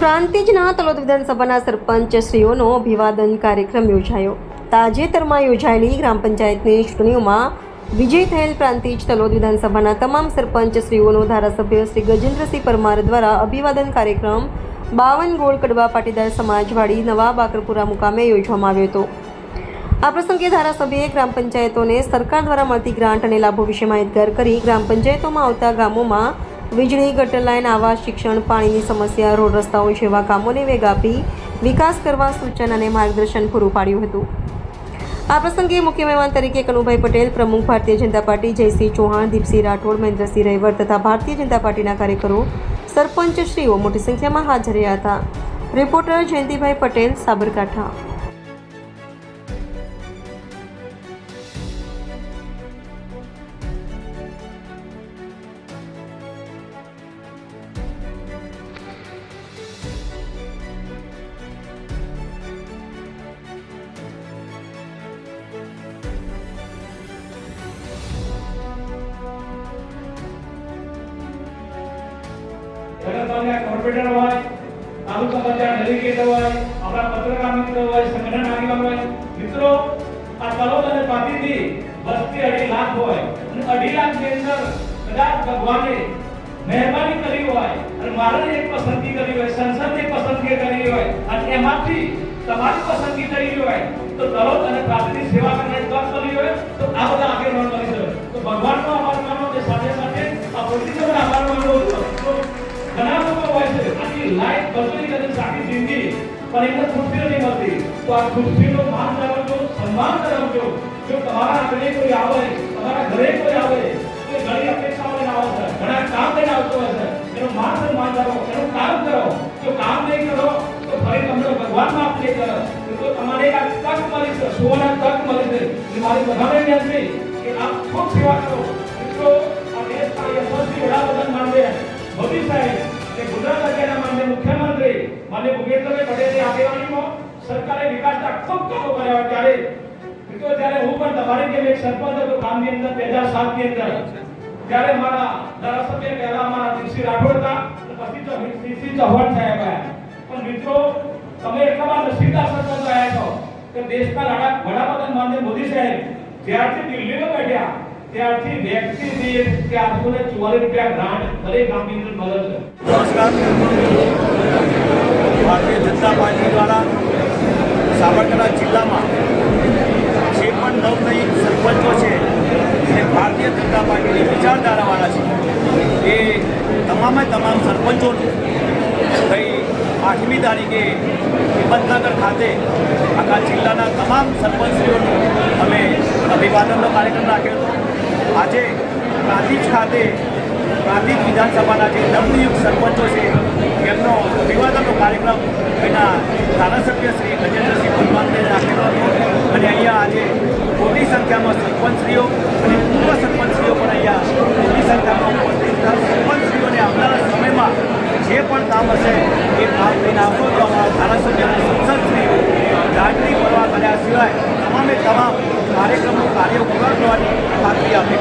પ્રાંતિજના તલોદ વિધાનસભાના સરપંચ શ્રીઓનો અભિવાદન કાર્યક્રમ યોજાયો. તાજેતરમાં યોજાયેલી ગ્રામ પંચાયતની ચૂંટણીઓમાં વિજય થયેલ પ્રાંતિજ તલોદ વિધાનસભાના તમામ સરપંચ શ્રીઓનો ધારાસભ્ય શ્રી ગજેન્દ્રસિંહ પરમાર દ્વારા અભિવાદન કાર્યક્રમ બાવન ગોળ કડવા પાટીદાર સમાજવાડી નવા બાકરપુરા મુકામે યોજવામાં આવ્યો હતો. આ પ્રસંગે ધારાસભ્યએ ગ્રામ પંચાયતોને સરકાર દ્વારા મળતી ગ્રાન્ટ અને લાભો વિશે માહિતગાર કરી ગ્રામ પંચાયતોમાં આવતા ગામોમાં વીજળી, ગટર લાઇન, આવાસ, શિક્ષણ, પાણીની સમસ્યા, રોડ રસ્તાઓ જેવા કામોને વેગ આપી વિકાસ કરવા સૂચન અને માર્ગદર્શન પૂરું પાડ્યું હતું. આ પ્રસંગે મુખ્ય મહેમાન તરીકે કનુભાઈ પટેલ, પ્રમુખ ભારતીય જનતા પાર્ટી જયસિંહ ચૌહાણ, દીપસિંહ રાઠોડ, મહેન્દ્રસિંહ રૈવર તથા ભારતીય જનતા પાર્ટીના કાર્યકરો, સરપંચશ્રીઓ મોટી સંખ્યામાં હાજર રહ્યા હતા. રિપોર્ટર જયંતિભાઈ પટેલ, સાબરકાંઠા. નગરપાલિકા કોર્પોરેટર હોય, તાલુકા પંચાયત ડેલિગેટ હોય, આપણા પત્રકાર મિત્ર હોય, સંગઠન આગેવાન હોય, મિત્રો, આ તલોદ અને પાટીથી વસ્તી અઢી લાખ હોય અને અઢી લાખની અંદર કદાચ ભગવાને મહેરબાની કરી હોય અને મારે એક પસંદગી કરી હોય, સંસદની પસંદગી કરી હોય અને એમાંથી તમારી પસંદગી થઈ હોય, તો તલોદ અને પ્રાથમિક સેવા કરવાની આટલી લાઈફ બદલી કરી સારી જિંદગી, પણ એમને ખુરશીઓ નહીં મળતી. તો આ ખુરશીનો માન કરાવજો સન્માન કરાવજો. જો તમારા ઘરે કોઈ આવે, તમારા ઘરે કોઈ આવે, તો ઘણી અપેક્ષાઓ લઈને આવે છે ઘણા કામ લઈને આવતો હોય છે એનું માન સન્માન કરો, એનું કામ કરો. જો કામ નહીં કરો, તો ફરી તમને ભગવાન માફ નહીં કરે. તો તમારે આ તક મળી છે, સુવર્ણ તક મળી છે. એ મારી બધાને વિનંતી કે આપ ખૂબ સેવા કરો. મિત્રો, આ દેશના યશસ્વી વડાપ્રધાન માનનીય મોદી અને ગુજરાત રાજ્યના માન્ય મુખ્યમંત્રી માન્ય ભૂપેન્દ્રભાઈ પટેલની આગેવાનીમાં સરકારે વિકાસના ખૂબ કામો કર્યા ત્યારે, મિત્રો ત્યારે હું પણ તમારી જેમ એક સરપંચ હતો ગામની અંદર બે હજાર સાતની અંદર, ત્યારે મારા ધારાસભ્ય પહેલા મારા દિલસિંહ રાઠોડ હતા પછી તો શ્રી ચૌહાણ સાહેબ આવ્યા. પણ મિત્રો, તમે એટલા બધા સીધા સરપંચ આવ્યા છો કે દેશના વડા વડાપ્રધાન માન્ય મોદી સાહેબ જ્યારથી દિલ્હીમાં બેઠ્યા, ત્યારથી વ્યક્તિ દીઠ કે આઠસો ને ચુમ્માલીસ રૂપિયા ગ્રાન્ટ દરેક ગામની અંદર મળે છે. નમસ્કાર ભારતીય જનતા દ્વારા સાબરકાંઠા જિલ્લામાં જે પણ નવનયી સરપંચો છે એ ભારતીય જનતા પાર્ટીની વિચારધારાવાળા છે, એ તમામે તમામ સરપંચોનું ગઈ આઠમી તારીખે હિંમતનગર ખાતે આખા જિલ્લાના તમામ સરપંચશ્રીઓનું અમે અભિવાદનનો કાર્યક્રમ રાખ્યો હતો. આજે પ્રાંતિજ ખાતે પ્રાંતિજ વિધાનસભાના જે નવનિયુક્ત સરપંચો છે, એમનો અભિવાદનનો કાર્યક્રમ એના ધારાસભ્ય શ્રી ગજેન્દ્રસિંહ પરમારને રાખેલો હતો અને અહીંયા આજે મોટી સંખ્યામાં સરપંચશ્રીઓ અને પૂર્વ સરપંચશ્રીઓ પણ અહીંયા મોટી સંખ્યામાં ઉપસ્થિત. સરપંચશ્રીઓને આવનારા સમયમાં જે પણ કામ હશે એ કામ લઈને આવતો તો અમારા ધારાસભ્ય સંસદશ્રીઓ લાગણી કરવા કર્યા સિવાય તમામે તમામ કાર્યક્રમો કાર્યો પૂરા કરવાની ખાતરી આપી